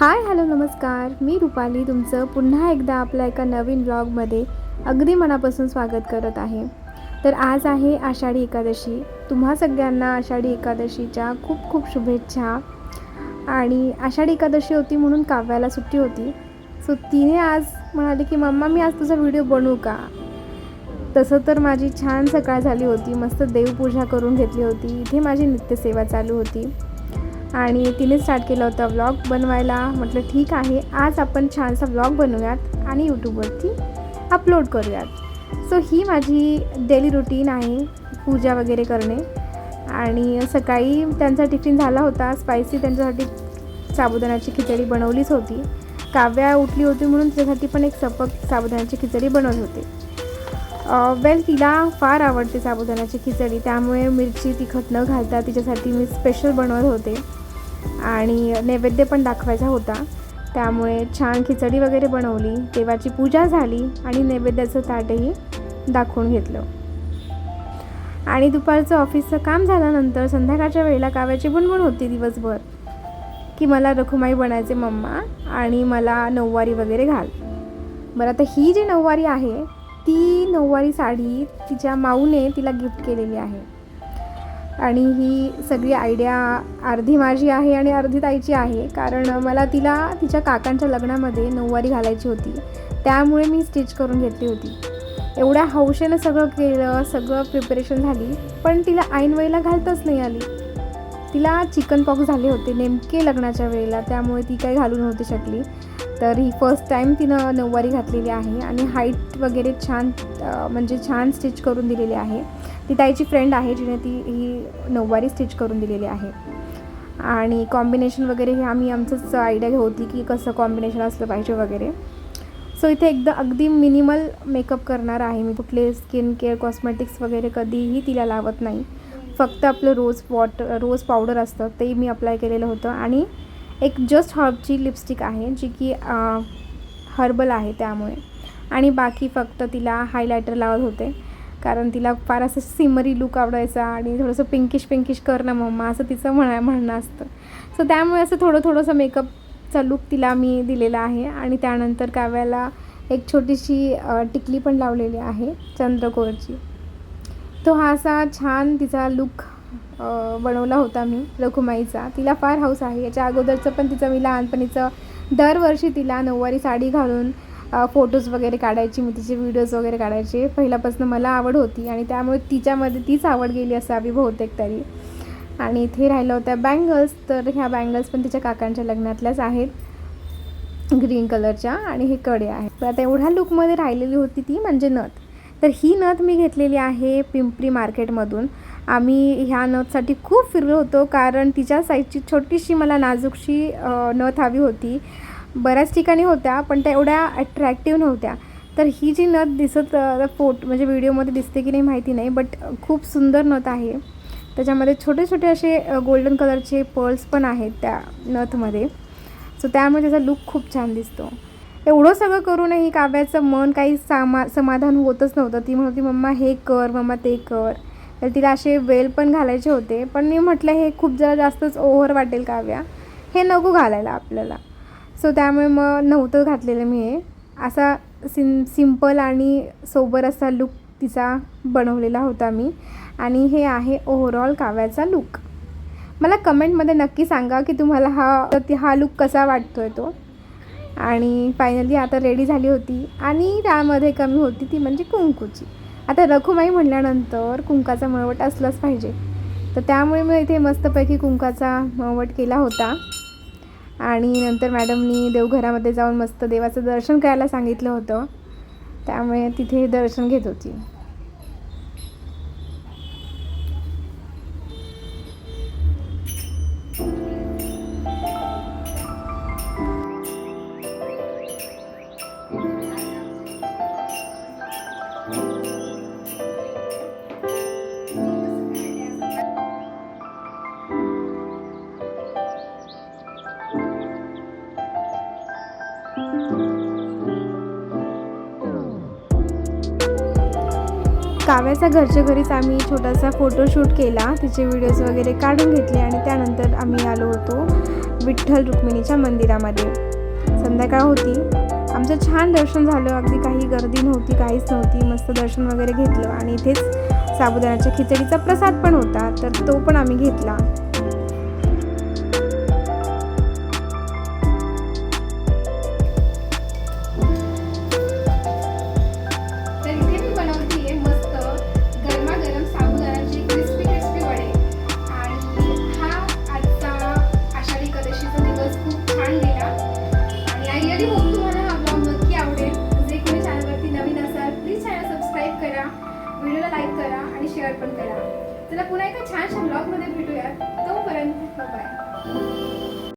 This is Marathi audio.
हाय हॅलो नमस्कार. मी रुपाली तुमचं पुन्हा एकदा आपल्या एका नवीन ब्लॉगमध्ये अगदी मनापासून स्वागत करत आहे. तर आज आहे आषाढी एकादशी. तुम्हा सगळ्यांना आषाढी एकादशीच्या खूप खूप शुभेच्छा. आणि आषाढी एकादशी होती म्हणून काव्याला सुट्टी होती. सो तिने आज म्हणाली की मम्मा मी आज तुझा व्हिडिओ बनवू का? तसं तर माझी छान सकाळ झाली होती. मस्त देवपूजा करून घेतली होती. इथे माझी नित्यसेवा चालू होती. आणि तिने स्टार्ट केला होता व्लॉग बनवायला. म्हटलं ठीक आहे आज आपण छानसा व्लॉग बनवूयात आणि यूट्यूबवरती अपलोड करूयात. सो ही माझी डेली रुटीन आहे पूजा वगैरे करणे. आणि सकाळी त्यांचा टिफिन झाला होता स्पायसी त्यांच्यासाठी साबुदाण्याची खिचडी बनवलीच होती. काव्या उठली होती म्हणून तिच्यासाठी पण एक सपक साबुदाण्याची खिचडी बनवली होती. वेल तिला फार आवडते साबुदाण्याची खिचडी त्यामुळे मिरची तिखट न घालता तिच्यासाठी मी स्पेशल बनवत होते. आणि नैवेद्य पण दाखवायचा होता. त्यामुळे छान खिचडी वगैरे बनवली. देवाची पूजा झाली आणि नैवेद्याचं ताटही दाखवून घेतलं. आणि दुपारचं ऑफिसचं काम झाल्यानंतर संध्याकाळच्या वेळेला काव्याची बुणबुण होती दिवसभर की मला रखुमाई बनायचे मम्मा आणि मला नऊवारी वगैरे घाल. बरं आता ही जी नऊवारी आहे ती नऊवारी साडी तिच्या माऊने तिला गिफ्ट केलेली आहे. आणि ही सगळी आयडिया अर्धी माझी आहे आणि अर्धी ताईची आहे. कारण मला तिला तिच्या काकांच्या लग्नामध्ये नऊवारी घालायची होती. त्यामुळे मी स्टिच करून घेतली होती. एवढ्या हौशेनं सगळं केलं सगळं प्रिपरेशन झाली पण तिला ऐनवेळेला घालताच नाही आली. तिला चिकन पॉक्स झाले होते नेमके लग्नाच्या वेळेला त्यामुळे ती काही घालू नव्हती शकली. तर ही फर्स्ट टाईम तिनं नऊवारी घातलेली आहे आणि हाईट वगैरे छान म्हणजे छान स्टिच करून दिलेली आहे. ती ताईची फ्रेंड आहे जिने ती ही नऊवारी स्टिच करून दिलेली आहे. आणि कॉम्बिनेशन वगैरे हे आम्ही आमचंच आयडिया होती की कसं कॉम्बिनेशन असलं पाहिजे वगैरे. सो इथे एकदा अगदी मिनिमल मेकअप करणार आहे मी. कुठले स्किन केअर कॉस्मेटिक्स वगैरे कधीही तिला लावत नाही. फक्त आपलं रोज वॉटर रोज पावडर असतं ते मी अप्लाय केलेलं होतं. आणि एक जस्ट हर्बची लिपस्टिक आहे जी की हर्बल आहे त्यामुळे. आणि बाकी फक्त तिला हायलायटर लावत होते कारण तिला फार असं सिमरी लुक आवडायचा आणि थोडंसं पिंकिश पिंकिश कर ना मम्मा असं तिचं म्हणा म्हणणं असतं. सो त्यामुळे असं थोडं थोडंसं मेकअपचा लुक तिला मी दिलेला आहे. आणि त्यानंतर काव्याला एक छोटीशी टिकली पण लावलेली आहे चंद्रकोरची. तो हा असा छान तिचा लुक बनवला होता मी रखुमाईचा तिला फार हौस आहे. याच्या अगोदरचं पण तिचं मी लहानपणीचं दरवर्षी तिला नऊवारी साडी घालून फोटोज वगैरे काढायची मी तिचे व्हिडिओज वगैरे काढायचे. पहिल्यापासून मला आवड होती आणि त्यामुळे तिच्यामध्ये तीच आवड गेली असावी बहुतेक तरी. आणि इथे राहिलं होत्या बँगल्स तर ह्या बँगल्स पण तिच्या काकांच्या लग्नातल्याच आहेत. ग्रीन कलरच्या आणि हे कडे आहेत. तर आता एवढ्या लुकमध्ये राहिलेली होती ती म्हणजे नथ. तर ही नथ मी घेतलेली आहे पिंपरी मार्केटमधून. आम्ही ह्या नथसाठी खूप फिरलो होतो कारण तिच्या साईजची छोटीशी मला नाजूकशी नथ हवी होती. बऱ्याच ठिकाणी होत्या पण त्या एवढ्या अट्रॅक्टिव्ह नव्हत्या. तर ही जी नथ दिसत फोट म्हणजे व्हिडिओमध्ये दिसते की नाही माहिती नाही बट खूप सुंदर नथ आहे. त्याच्यामध्ये छोटे छोटे असे गोल्डन कलरचे पर्ल्स पण आहेत त्या नथमध्ये. सो त्यामुळे त्याचा लुक खूप छान दिसतो. एवढं सगळं करूनही काव्याचं मन काही सामा समाधान होतच नव्हतं. ती म्हणत होती मम्मा हे कर मम्मा ते कर. तर तिला असे वेल पण घालायचे होते. पण मी म्हटलं हे खूप जरा जास्तच ओव्हर वाटेल काव्या. हे नको घालायला आपल्याला. सो त्यामुळे मग नव्हतं घातलेलं मी हे. असा सिम सिंपल आणि सोबर असा लुक तिचा बनवलेला होता मी. आणि हे आहे ओव्हरऑल काव्याचा लुक मला कमेंटमध्ये नक्की सांगा की तुम्हाला हा हा लुक कसा वाटतो आहे तो. आणि फायनली आता रेडी झाली होती. आणि त्यामध्ये कमी होती ती म्हणजे कुंकूची. आता रखुमाई म्हणल्यानंतर कुंकाचा मळवट असलाच पाहिजे. तर त्यामुळे मी इथे मस्तपैकी कुंकाचा मळवट केला होता. आणि नंतर मॅडमनी देवघरामध्ये जाऊन मस्त देवाचं दर्शन करायला सांगितलं होतं. त्यामुळे तिथे दर्शन घेत होती. काव्याचा घरच्या घरीच आम्ही छोटासा फोटोशूट केला. तिचे व्हिडिओज वगैरे काढून घेतले आणि त्यानंतर आम्ही आलो होतो विठ्ठल रुक्मिणीच्या मंदिरामध्ये. संध्याकाळ होती. आमचं छान दर्शन झालं. अगदी काही गर्दी नव्हती काहीच नव्हती. मस्त दर्शन वगैरे घेतलं आणि इथेच साबुदाण्याच्या खिचडीचा प्रसाद पण होता. तर तो पण आम्ही घेतला.